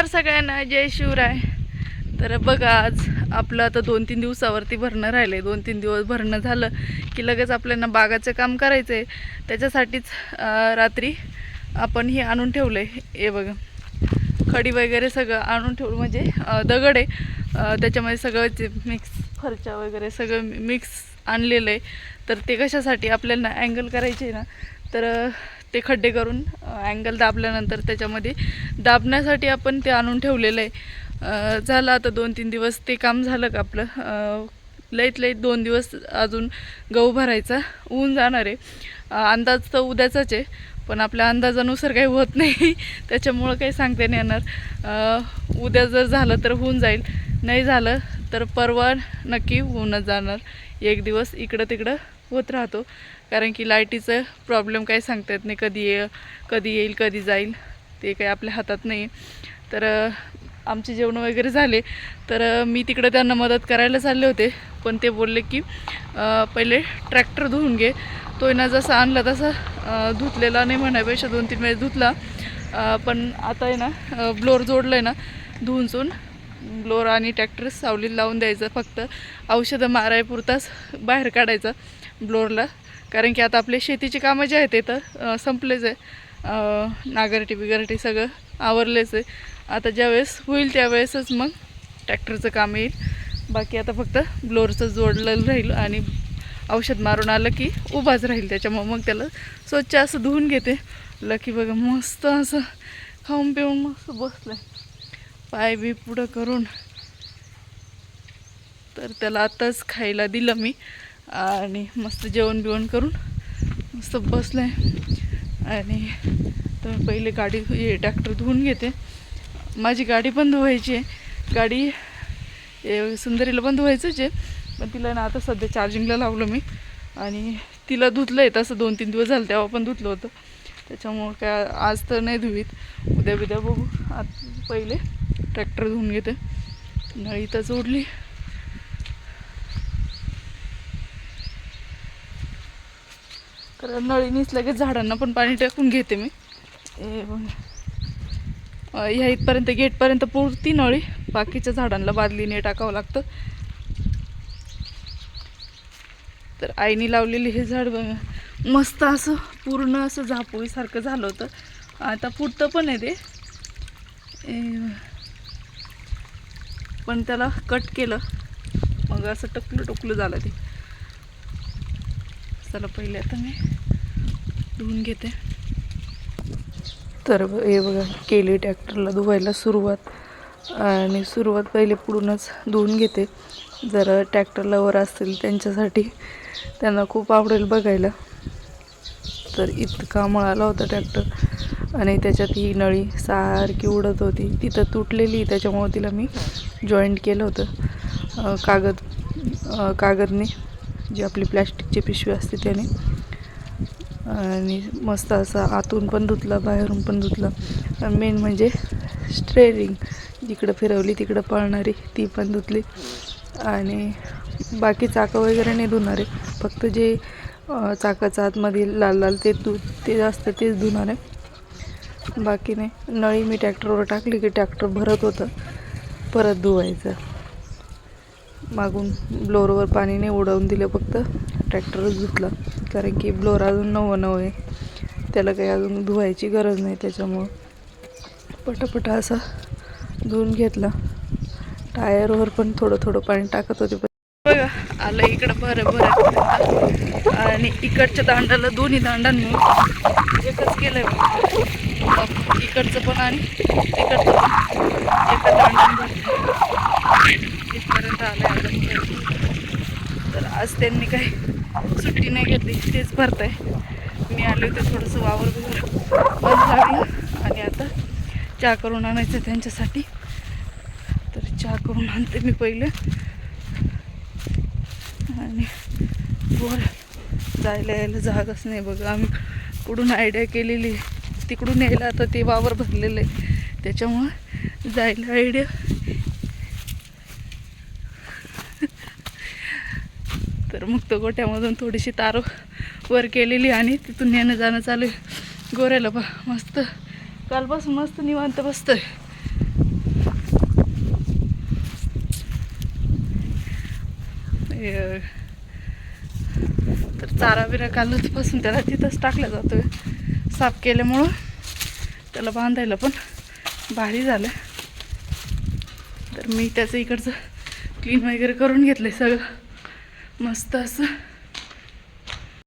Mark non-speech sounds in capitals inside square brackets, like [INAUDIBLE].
नमस्कार सगळ्यांना जय शिवराय. तर बघा आज आपलं आता दोन तीन दिवसावरती भरणं राहिले दोन तीन दिवस भरणं झालं की लगेच आपल्याला बागाचं काम करायचं आहे त्याच्यासाठीच रात्री आपण हे आणून ठेवलं आहे हे बघा. खडी वगैरे सगळं आणून ठेवलं. म्हणजे दगड आहे. त्याच्यामध्ये सगळं मिक्स फरच्या वगैरे सगळं मिक्स आणलेलं आहे. तर ते कशासाठी आपल्याला अँगल करायचे आहे ना तर ते खड्डे करून अँगल दाबल्यानंतर त्याच्यामध्ये दाबण्यासाठी आपण ते आणून ठेवलेलं आहे. झालं आता दोन तीन दिवस ते काम झालं का आपलं? लईत लईत दोन दिवस अजून गहू भरायचा ऊन जाणार आहे. अंदाज तर उद्याचाच आहे पण आपल्या अंदाजानुसार काही होत नाही. [LAUGHS] त्याच्यामुळं काही सांगता नाही येणार. उद्या जर झालं तर होऊन जाईल. नाही झालं तर परवा नक्की होऊनच जाणार. एक दिवस इकडं तिकडं होत राहतो. कारण की लाईटीचं प्रॉब्लेम काही सांगता येत नाही. कधी ये कधी येईल कधी जाईल. ते काही आपल्या हातात नाही तर आमचे जेवण वगैरे झाले. तर मी तिकडं त्यांना मदत करायला चालले होते. पण ते बोलले की पहिले ट्रॅक्टर धुवून घे. तो आहे ना जसा आणला तसा धुतलेला नाही म्हणायपेक्षा दोन तीन वेळेस धुतला. पण आता आहे ना ब्लोअर जोडलं आहे ना धुवून चून ब्लोअर आणि ट्रॅक्टर सावलीत लावून द्यायचं. फक्त औषधं मारायपुरताच बाहेर काढायचं. ब्लोअरला कारण की आता आपले शेतीची कामं जे आहेत ते तर संपलेच आहे. नागरटी बिगरटी सगळं आवरलेच आहे. आता ज्यावेळेस होईल त्यावेळेसच मग ट्रॅक्टरचं काम येईल. बाकी आता फक्त ब्लोअरचं जोडलेलं राहील आणि औषध मारून आलं की उभाच राहील. त्याच्यामुळं मग त्याला स्वच्छ असं धुवून घेते. लकी बघा मस्त असं खाऊन पिऊन मस्त बसलं पाय बी पुढं करून. तर त्याला आत्ताच खायला दिलं मी. आणि मस्त जेवण बिवण करून मस्त बसलं आहे आणि तर पहिले गाडी हे ट्रॅक्टर धुवून घेते. माझी गाडी पण धुवायची आहे. गाडी सुंदरीला पण धुवायचंच आहे. पण तिला ना आता सध्या चार्जिंगला लावलं मी. आणि तिला धुतलं आहे तसं दोन तीन दिवस झालं तेव्हा पण धुतलं होतं. त्याच्यामुळं काय आज तर नाही धुवीत. उद्या बिद्या बघू. आज पहिले ट्रॅक्टर धुवून घेते. नळी तर जोडली तर नळीनीच लगेच झाडांना पण पाणी टाकून घेते मी. ह्या इथपर्यंत गेटपर्यंत पुरती नळी. बाकीच्या झाडांना बादलीने टाकावं लागतं. तर आईने लावलेली हे झाड बघा. मस्त असं पूर्ण असं झापोळीसारखं झालं होतं. आता फुटतं पण आहे ते. ए, पण त्याला कट केलं. मग असं टकलं टोकलं झालं ते. चला पहिले आता मी धुवून घेते. तर हे बघा केली ट्रॅक्टरला धुवायला सुरुवात. आणि सुरुवात पहिले पुढूनच धुवून घेते. जर ट्रॅक्टरला वर असतील त्यांच्यासाठी त्यांना खूप आवडेल बघायला. तर इतका मळाला होता ट्रॅक्टर. आणि त्याच्यात ही नळी सारखी उडत होती. तिथं तुटलेली त्याच्यामुळं तिला मी जॉईंट केलं होतं. कागद कागदने. जी आपली प्लॅस्टिकची पिशवी असते त्याने. आणि मस्त असा आतून पण धुतला बाहेरून पण धुतला. मेन म्हणजे स्ट्रेरिंग जिकडं फिरवली तिकडं पळणारी ती पण धुतली. आणि बाकी चाकं वगैरे नाही धुणार आहे. फक्त जे अं, चाकाचं आतमध्ये लाल लाल ते धु ते जास्त तेच धुणार आहे. बाकी नाही. नळी मी ट्रॅक्टरवर टाकली की ट्रॅक्टर भरत होतं. परत धुवायचं. मागून ब्लोअरवर पाणी नाही उडवून दिलं फक्त ट्रॅक्टरच धुतला. कारण की ब्लोअर अजून नवं नवं आहे. त्याला काही अजून धुवायची गरज नाही त्याच्यामुळं. पटापट असा धुवून घेतला. टायरवर पण थोडं थोडं पाणी टाकत होते बघा आलं इकडं बरं बरं आणि इकडच्या दांडाला दोन्ही दांडांनी एकच केलंय इकडचं पण आणि तिकडचं पण. एका दांडाने इथपर्यंत आलं आहे तर आज त्यांनी काही सुट्टी नाही घेतली तेच भरताय. मी आले होते थोडंसं वावर वगैरे आणि आता चहा करून आणायचं त्यांच्यासाठी. तर चहा करून आणते मी पहिले. आणि वर जायला यायला जागाच नाही बघा. आम्ही कुठून आयडिया केलेली तिकडून यायला आता ते वावर भरलेलं आहे. त्याच्यामुळं जायला आयडिया तर मग तो गोट्यामधून थोडीशी तारो वर केलेली आणि तिथून येणं जाणं चालू आहे. गोऱ्याला बा मस्त. कालपासून मस्त निवांत बसतोय. तर चारा बिरा कालपासून त्याला तिथंच टाकला जातोय. साफ केल्यामुळं त्याला बांधायला पण भारी झालं तर मी त्याचं इकडचं क्लीन वगैरे करून घेतलं आहे सगळं. मस्त असं.